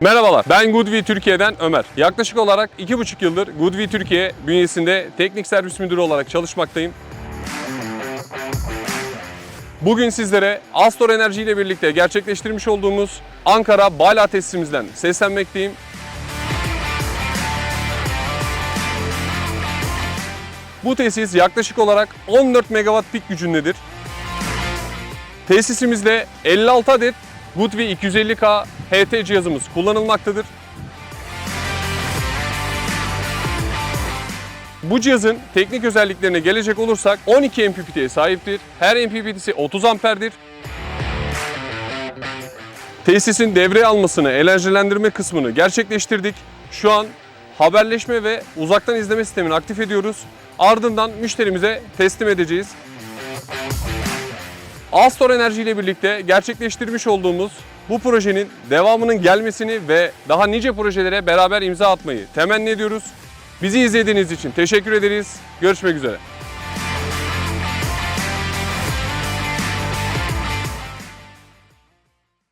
Merhabalar, ben Goodview Türkiye'den Ömer. Yaklaşık olarak 2,5 yıldır Goodview Türkiye bünyesinde teknik servis müdürü olarak çalışmaktayım. Bugün sizlere Astor Enerji ile birlikte gerçekleştirmiş olduğumuz Ankara Bala tesisimizden seslenmekteyim. Bu tesis yaklaşık olarak 14 megawatt pik gücündedir. Tesisimizde 56 adet Goodway 250K HT cihazımız kullanılmaktadır. Bu cihazın teknik özelliklerine gelecek olursak 12 MPPT'ye sahiptir. Her MPPT'si 30 amperdir. Tesisin devreye almasını, enerjilendirme kısmını gerçekleştirdik. Şu an haberleşme ve uzaktan izleme sistemini aktif ediyoruz. Ardından müşterimize teslim edeceğiz. Astor Enerji ile birlikte gerçekleştirmiş olduğumuz bu projenin devamının gelmesini ve daha nice projelere beraber imza atmayı temenni ediyoruz. Bizi izlediğiniz için teşekkür ederiz. Görüşmek üzere.